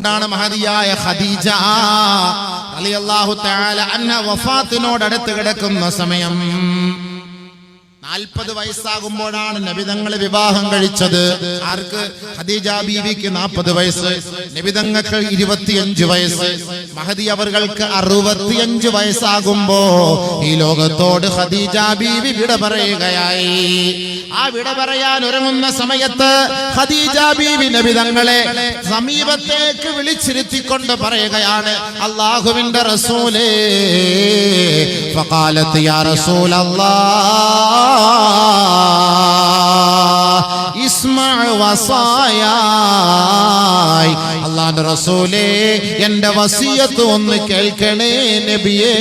അതുകൊണ്ടാണ് മഹതിയായ ഖദീജ? റളിയല്ലാഹു തആല അന്ന വഫാത്തിനോട് അടുത്ത് കിടക്കുന്ന സമയം. നാൽപ്പത് വയസ്സാകുമ്പോഴാണ് നബിതങ്ങൾ വിവാഹം കഴിച്ചത്. ആർക്ക്? ഹദീജ ബീവിക്ക് നാൽപ്പത് വയസ്സ് നബിതങ്ങൾക്ക് ഇരുപത്തിയഞ്ച് വയസ്സ്. മഹദി അവർക്ക് അറുപത്തിയഞ്ച് വയസ്സാകുമ്പോ ഈ ലോകത്തോട് ഹദീജ ബീവി വിട പറയുകയായി. ആ വിട പറയാൻ ഒരുങ്ങുന്ന സമയത്ത് ഹദീജ ബീവി നബിതങ്ങളെ സമീപത്തേക്ക് വിളിച്ചിരുത്തിക്കൊണ്ട് പറയുകയാണ് അള്ളാഹുവിന്റെ റസൂലേ ഫഖാലത്ത് യാ റസൂലല്ലാഹ് അള്ളാന്റെ റസൂലേ എന്റെ വസീയത്ത് ഒന്ന് കേൾക്കണേ നബിയേ.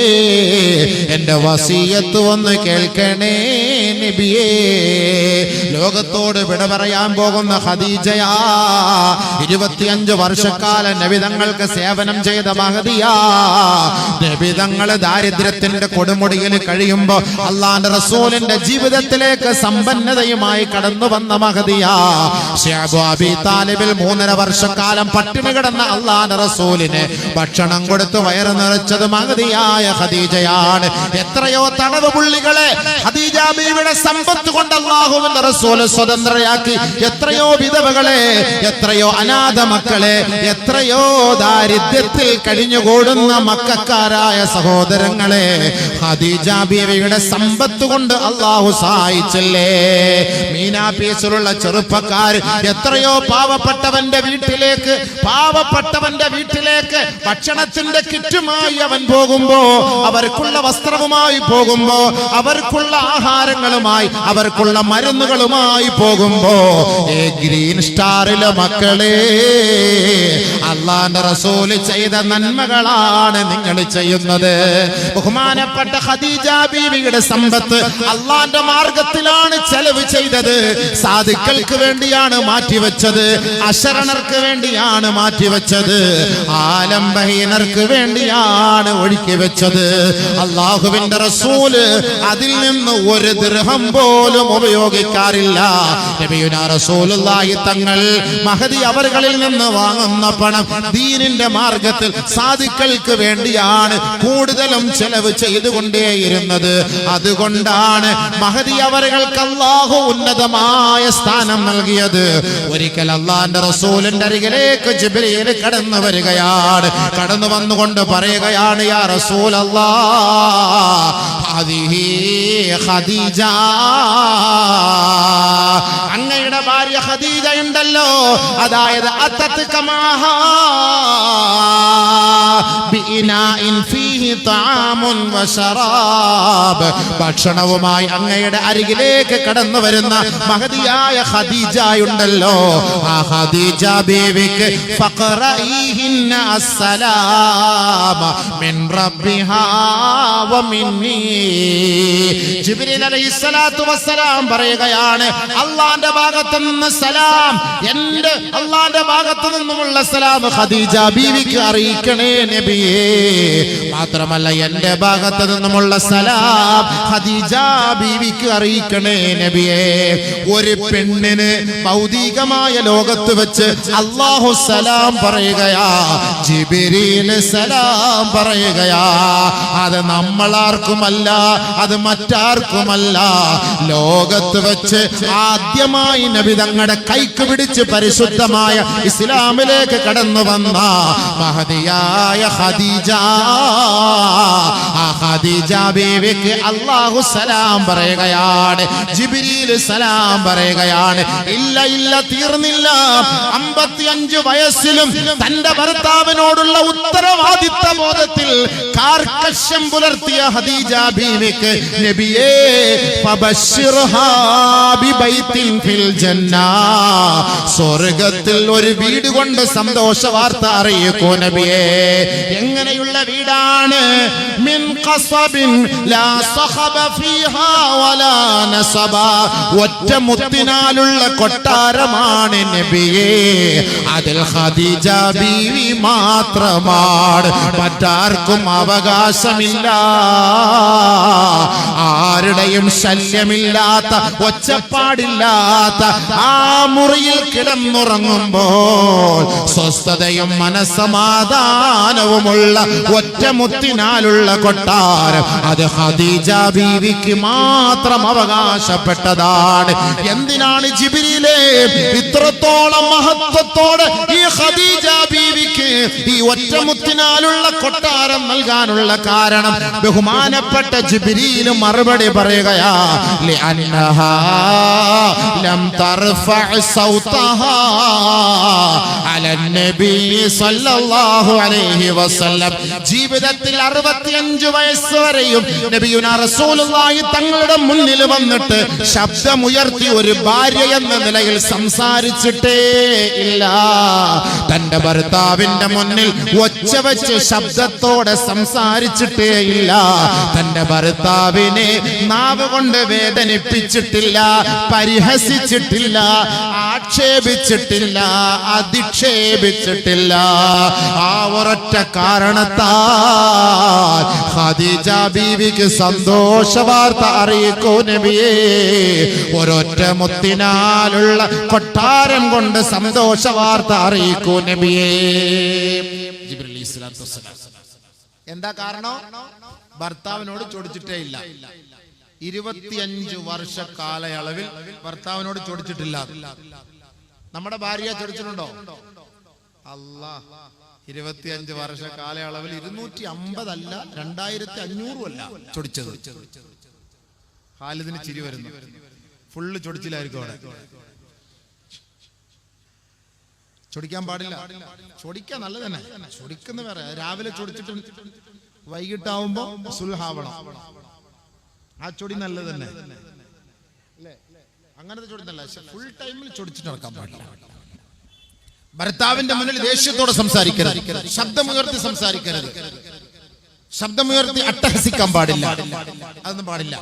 എന്റെ വസീയത്ത് ഒന്ന് കേൾക്കണേ നബിയേ. ലോകത്തോട് വിട പറയാൻ പോകുന്ന ഹദീജയാ ഇരുപത്തിയഞ്ച് വർഷക്കാല നബിതങ്ങൾക്ക് സേവനം ചെയ്ത മഹതിയാ. നബിതങ്ങൾ ദാരിദ്ര്യത്തിന്റെ കൊടുമുടിയിൽ കഴിയുമ്പോ അള്ളാന്റെ റസൂലിന്റെ ജീവിതത്തിലേക്ക് സമ്പന്നതയുമായി കടന്നു വന്ന താലിബിൽ മൂന്നര വർഷക്കാലം പട്ടിണി കിടന്ന അള്ളാന്റെ റസൂലിന് ഭക്ഷണം കൊടുത്ത് വയറ് നിറച്ചത് മഹതിയായ ഹദീജയാണ് എത്രയോ തണവ് പുള്ളികളെ ഹദീജ സമ്പത്ത് കൊണ്ട് അള്ളാഹുവിന്റെ റസൂൽ സ്വതന്ത്രയാക്കി. എത്രയോ വിധവകളെ എത്രയോ അനാഥ മക്കളെ എത്രയോ ദാരിദ്ര്യത്തിൽ കഴിഞ്ഞുകൂടുന്ന മക്കാരായ സഹോദരങ്ങളെ ഖദീജ ബീവിയുടെ സമ്പത്ത് കൊണ്ട് അള്ളാഹു സഹായിച്ചല്ലേ? മീനാ പീസിലുള്ള ചെറുപ്പക്കാർ എത്രയോ പാവപ്പെട്ടവന്റെ വീട്ടിലേക്ക് പാവപ്പെട്ടവന്റെ വീട്ടിലേക്ക് ഭക്ഷണത്തിന്റെ കിറ്റുമായി അവൻ പോകുമ്പോ അവർക്കുള്ള വസ്ത്രവുമായി പോകുമ്പോ അവർക്കുള്ള ആഹാരങ്ങളുമായി അവർക്കുള്ള മരുന്നുകളുമായി പോകുമ്പോ ഏ ഗ്രീൻ സ്റ്റാറിലെ മക്കളെ അള്ളാന്റെ റസൂൽ ചെയ്ത നന്മകളാണ് നിങ്ങൾ ചെയ്യുന്നത്. ബഹുമാനപ്പെട്ട ഖദീജ ബീവിയുടെ സമ്പത്ത് അള്ളാന്റെ മാർഗത്തിലാണ് ചെലവ് ചെയ്തത്. സാധുക്കൾക്ക് വേണ്ടിയാണ് മാറ്റിവെച്ചത്. അശരണർക്ക് വേണ്ടിയാണ് മാറ്റിവെച്ചത്. ആലംബഹീനർക്ക് വേണ്ടിയാണ് ഒഴുക്കി വെച്ചത്. അള്ളാഹുവിന്റെ റസൂൽ അതിൽ നിന്ന് ഒരു ദൃഹം പോലും ഉപയോഗിക്കാറില്ല. നബിയുന റസൂലുള്ളാഹി തങ്ങൾ മഹദി അവരുകളിൽ നിന്ന് വാങ്ങുന്ന പണം ദീനിന്റെ മാർഗത്തിൽ സാധുക്കൾക്ക് വേണ്ടിയാണ് കൂടുതലും ചെലവ് ചെയ്തുകൊണ്ടേയിരുന്നത്. അതുകൊണ്ടാണ് മഹദി അവരുകൾക്ക് അള്ളാഹു ഉന്നതമായ സ്ഥാനം നൽകിയത്. ഒരിക്കൽ അള്ളാന്റെ റസൂലിന്റെ അരികിലേക്ക് ജിബ്രീൽ കടന്നു വരികയാണ്. കടന്നു വന്നുകൊണ്ട് പറയുകയാണ് യാ റസൂൽ അല്ലാ ഖദീജ അങ്ങയുടെ ഭാര്യ ഖദീജ ഉണ്ടല്ലോ അതായത് അത്തത്ത് കമാഹ തആമുൻ വശറാബ് ഭക്ഷണവുമായി അങ്ങയുടെ അരികിലേക്ക് കടന്നു വരുന്ന മഹതിയായ ഖദീജ ഉണ്ടല്ലോ ആ ഹദീജ ബീവിക്ക് പറയുകയാണ് അള്ളാന്റെ ഭാഗത്തു നിന്ന് സലാം എന്റെ അള്ളാന്റെ ഭാഗത്തു നിന്നുമുള്ള സലാം ഖദീജ ബീവിക്ക് അറിയിക്കണേ നബിയേ. മാത്രമല്ല എന്റെ ഭാഗത്ത് നിന്നുമുള്ള സലാം ഹദീജ ബീവിക്ക് അറിയിക്കണേ നബിയെ. ഒരു പെണ്ണിന് ഭൗതികമായ ലോകത്ത് വെച്ച് അള്ളാഹു സലാം പറയുകയാ ജിബിരിയിൽ സലാം പറയുകയാ. അത് നമ്മളാർക്കുമല്ല അത് മറ്റാർക്കുമല്ല. ലോകത്ത് വെച്ച് ആദ്യമായി നബി തങ്ങളുടെ കൈക്ക് പിടിച്ച് പരിശുദ്ധമായ ഇസ്ലാമിലേക്ക് കടന്നു വന്ന മഹതിയായ ഖദീജ. ആ ഖദീജ ബീവിക്ക് അള്ളാഹു സലാം പറയുകയാണ് ജിബ്രീൽ സലാം പറയുകയാണ് ഇല്ല ഇല്ല തീർന്നില്ല. അമ്പത്തിയഞ്ച് വയസ്സിലും തന്റെ ഭർത്താവിനോടുള്ള ഉത്തരവാദിത്ത ബോധത്തിൽ കാർക്കശ്യം പുലർത്തിയ ഹദീജ ബീവിക്ക് നബിയേ ഫിൽ ജന്ന. സ്വർഗത്തിൽ ഒരു വീട് കൊണ്ട് സന്തോഷ വാർത്ത അറിയിക്കൂ നബിയേ. എങ്ങനെയുള്ള വീടാണ്? മിൻ ഖസബിൻ ലാ സഖബ ഫീഹാ വലാ നസബ ഒറ്റ മുത്തിനാലുള്ള കൊട്ടാരമാണ് നബിയേ. അതിൽ ഖദീജ ബീവി മാത്രമാണ്. മറ്റാർക്കും അവ അവകാശമില്ല. ആരുടെയും ശല്യമില്ലാത്ത ഒച്ചപ്പാടില്ലാത്ത ആ മുറിയിൽ കിടന്നുറങ്ങുമ്പോൾ സ്വസ്ഥതയും മനസ്സമാധാനവുമുള്ള ഒറ്റമുത്തിനാലുള്ള കൊട്ടാരം. അത് ഹദീജ ബീവിക്ക് മാത്രം അവകാശപ്പെട്ടതാണ്. എന്തിനാണ് ജിബിരിലെ ഇത്രത്തോളം മഹത്വത്തോടെ ഈ ഖദീജ ബീവിക്ക് ഈ ഒറ്റമുത്തിനാലുള്ള കൊട്ടാരം നൽകാനുള്ള കാരണം? ബഹുമാനപ്പെട്ട ജിബിരിയിലും മറുപടി പറയുകയാ ലം തർഫഅ സൗതഹാ അല നബി അലൈഹി വസല്ലം. ജീവിതത്തിൽ 65 വയസ്സ് വരെയും നബിയുന റസൂലുള്ളാഹി തങ്ങളുടെ മുന്നിൽ വന്നിട്ട് ശബ്ദമുയർത്തി ഒരു ഭാര്യ എന്ന നിലയിൽ സംസാരിച്ചിട്ടേ ഇല്ല. തന്റെ ഭർത്താവിന്റെ മുന്നിൽ ഒച്ച വെച്ച് ശബ്ദത്തോടെ സംസാരിച്ചിട്ടേ ഇല്ല. തന്റെ ഭർത്താവിനെ നാവ് കൊണ്ട് വേദനിപ്പിച്ചിട്ടില്ല പരിഹസിച്ചിട്ടില്ല ആക്ഷേപിച്ചിട്ടില്ല അധിക്ഷേപിച്ചിട്ടില്ല. ആ ഒരൊറ്റ കാരണത്താൽ ഖദീജ ബീവിക്ക് സന്തോഷ വാർത്ത അറിയിക്കൂ നബിയേ. ഒരൊറ്റ മുത്തിനാലുള്ള കൊട്ടാരം കൊണ്ട് സന്തോഷ വാർത്ത അറിയിക്കൂ നബിയേ. എന്താ കാരണം? ഭർത്താവിനോട് ചോദിച്ചിട്ടേ ഇല്ല. ഇരുപത്തിയഞ്ച് വർഷ കാലയളവിൽ ഭർത്താവിനോട് ചോദിച്ചിട്ടില്ല. നമ്മുടെ ഭാര്യ ചോദിച്ചിട്ടുണ്ടോ? അല്ലാ ഇരുപത്തിയഞ്ച് വർഷ കാലയളവിൽ ഇരുന്നൂറ്റി അമ്പതല്ല രണ്ടായിരത്തി അഞ്ഞൂറും അല്ല ചൊടിച്ചത്. ഹാലിദിന് ചിരി വരുന്നു. ഫുള്ള് ചൊടിച്ചിലായിരിക്കും അവിടെ. ചൊടിക്കാൻ പാടില്ല. ചൊടിക്കാൻ നല്ലത് തന്നെ ചൊടിക്കുന്ന വേറെ. രാവിലെ ചൊടിച്ചിട്ട് വൈകിട്ടാവുമ്പോ സുൽഹാവണം. ആ ചൊടി നല്ലത് തന്നെ? അങ്ങനത്തെ ചൊടി നല്ല. ഫുൾ ടൈമിൽ ചൊടിച്ചിട്ട് നടക്കാൻ പാടില്ല. ഭർത്താവിന്റെ മുന്നിൽ ദേഷ്യത്തോടെ സംസാരിക്കരുത്. ശബ്ദമുയർത്തി സംസാരിക്കരുത്. ശബ്ദമുയർത്തി അട്ടഹസിക്കാൻ പാടില്ല. അതൊന്നും പാടില്ല.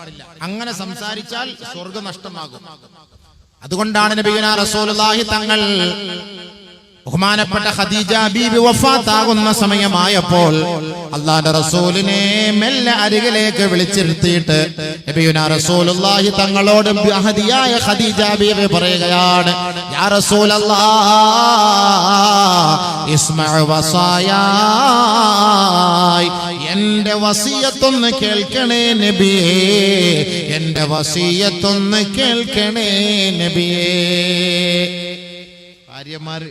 അങ്ങനെ സംസാരിച്ചാൽ സ്വർഗ നഷ്ടമാകും. അതുകൊണ്ടാണ് നബിയുന റസൂലുള്ളാഹി തങ്ങൾ ബഹുമാനപ്പെട്ട ഖദീജ ബീബി വഫാത്താകുന്ന സമയമായപ്പോൾ അള്ളാന്റെ റസൂലിനെ മെല്ലെ അരികിലേക്ക് വിളിച്ചിരുത്തിയിട്ട് റസൂലുള്ളാഹി തങ്ങളോട് മഹദിയായ ഖദീജ ബീബി പറയുകയാണ് യാ റസൂലല്ലാ ഇസ്മഅ വസായായ് എന്റെ വസിയത്തൊന്ന് കേൾക്കണേ നബിയേ. എന്റെ വസിയത്തൊന്ന് കേൾക്കണേ നബിയേ. ഭാര്യമാര്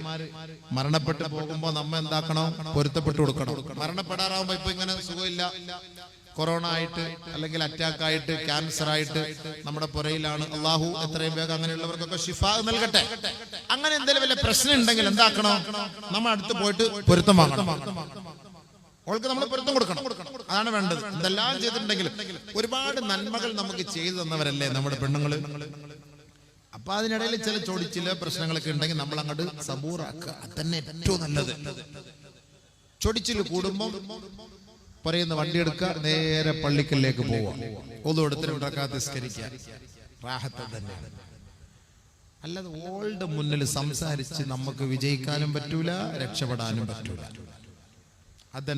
മരണപ്പെട്ടു പോകുമ്പോ നമ്മ എന്താക്കണം? പൊരുത്തപ്പെട്ടു കൊടുക്കണം. മരണപ്പെടാറാവുമ്പോ ഇപ്പൊ ഇങ്ങനെ സുഖമില്ല. കൊറോണ ആയിട്ട് അല്ലെങ്കിൽ അറ്റാക്ക് ആയിട്ട് ക്യാൻസർ ആയിട്ട് നമ്മുടെ പുരയിലാണ്. അള്ളാഹു എത്രയും വേഗം അങ്ങനെയുള്ളവർക്കൊക്കെ ഷിഫ നൽകട്ടെ. അങ്ങനെ എന്തെങ്കിലും വല്ല പ്രശ്നം ഉണ്ടെങ്കിൽ എന്താക്കണം? നമ്മൾ അടുത്ത് പോയിട്ട് പൊരുത്തം വാങ്ങണം. അവൾക്ക് നമ്മൾ പൊരുത്തം കൊടുക്കണം. അതാണ് വേണ്ടത്. എന്തെല്ലാം ചെയ്തിട്ടുണ്ടെങ്കിലും ഒരുപാട് നന്മകൾ നമുക്ക് ചെയ്തു തന്നവരല്ലേ നമ്മുടെ പെണ്ണുങ്ങൾ അപ്പൊ അതിനിടയിൽ ചില ചൊടിച്ചിൽ പ്രശ്നങ്ങളൊക്കെ ഉണ്ടെങ്കിൽ നമ്മൾ അങ്ങോട്ട് സബൂറാക്കുക. തന്നെ ഏറ്റവും നല്ലത്. ചൊടിച്ചിൽ കൂടുമ്പോൾ പറയുന്ന വണ്ടി എടുക്കുക നേരെ പള്ളിക്കല്ലേക്ക് പോവുക. ഒന്നും എടുത്തിട്ട് ഉണ്ടാക്കാതെ നിസ്കരിക്കുക. റാഹത്ത് തന്നെ അല്ലാതെ ഓൾഡ് മുന്നിൽ സംസാരിച്ച് നമുക്ക് വിജയിക്കാനും പറ്റൂല രക്ഷപ്പെടാനും പറ്റൂല. അതന്നെ